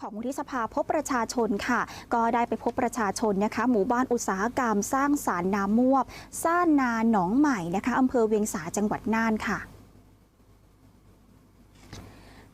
ของมูลที่สภาพบประชาชนค่ะ ก็ได้ไปพบประชาชนนะคะ หมู่บ้านอุตสาหกรรม สร้างสารน้ำมวบซ่านนาหนองใหม่นะคะอำเภอเวียงสาจังหวัดน่านค่ะ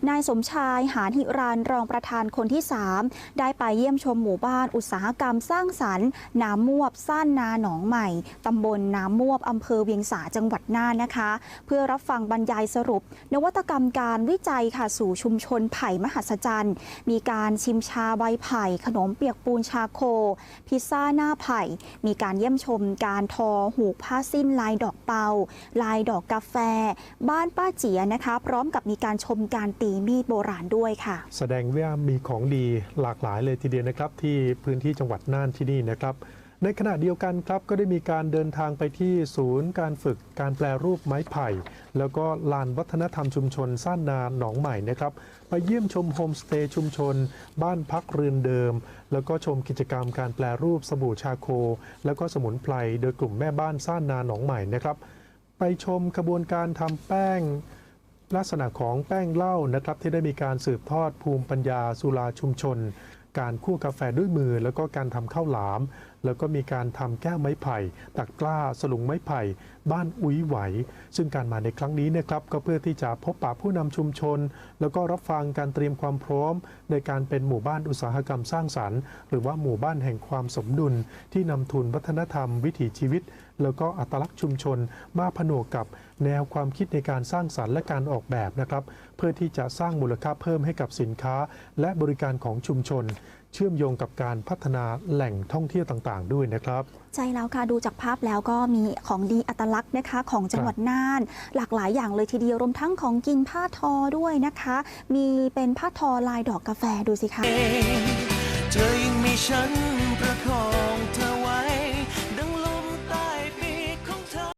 นายสมชายหานหิรันรองประธานคนที่ 3 ได้ไปเยี่ยมชมหมู่บ้านอุตสาหกรรมสร้างสรรค์น้ำมวบซ่านนาหนองใหม่ ตำบลน้ำมวบอำเภอเวียงสาจังหวัดน่านนะคะ เพื่อรับฟังบรรยายสรุป นวัตกรรมการวิจัยค่ะสู่ชุมชนไผ่มหัศจรรย์ มีการชิมชาใบไผ่ ขนมเปียกปูนชาโค พิซซ่าหน้าไผ่ มีการเยี่ยมชมการทอหูกผ้าสิ้นลายดอกเปา ลายดอกกาแฟ บ้านป้าเจียนะคะ พร้อมกับมีการชมการตีมีดโบราณด้วยค่ะ แสดงว่ามีของดีหลากหลายเลยทีเดียวนะครับ ที่พื้นที่จังหวัดน่านที่นี่นะครับ ในขณะเดียวกันครับก็ได้มีการเดินทางไปที่ศูนย์การฝึกการแปลรูปไม้ไผ่ แล้วก็ลานวัฒนธรรมชุมชนซ่านนาหนองใหม่นะครับ ไปเยี่ยมชมโฮมสเตย์ชุมชน บ้านพักเรือนเดิม แล้วก็ชมกิจกรรมการแปลรูปสบู่ชาโค แล้วก็สมุนไพรโดยกลุ่มแม่บ้านซ่านนาหนองใหม่นะครับ ไปชมกระบวนการทำแป้ง ลักษณะของแป้งเหล้านะครับที่ได้มีการสืบทอดภูมิปัญญาสุราชุมชน การคั่วกาแฟด้วยมือ แล้วก็การทำข้าวหลาม แล้วก็มีการทำแก้วไม้ไผ่ตักกล้าสลุงไม้ไผ่ บ้านอุ้ยไหว ซึ่งการมาในครั้งนี้นะครับก็เพื่อที่จะพบปะผู้นำชุมชน แล้วก็รับฟังการเตรียมความพร้อม ในการเป็นหมู่บ้านอุตสาหกรรมสร้างสรรค์ หรือว่าหมู่บ้านแห่งความสมดุล ที่นำทุนวัฒนธรรม วิถีชีวิต แล้วก็อัตลักษณ์ชุมชน มาผนวกกับแนวความคิดในการสร้างสรรค์และการออกแบบนะครับเพื่อที่จะสร้างมูลค่าเพิ่มให้กับสินค้า และบริการของชุมชน เชื่อมโยงกับการพัฒนาแหล่งท่องเที่ยวต่างๆ ด้วยนะครับ ใช่แล้วค่ะ ดูจากภาพแล้วก็มีของดีอัตลักษณ์นะคะ ของจังหวัดน่าน หลากหลายอย่างเลยทีเดียวรวมทั้งของกินผ้าทอด้วยนะคะ มีเป็นผ้าทอลายดอกกาแฟดูสิคะเธอยังมีฉันประคองเธอ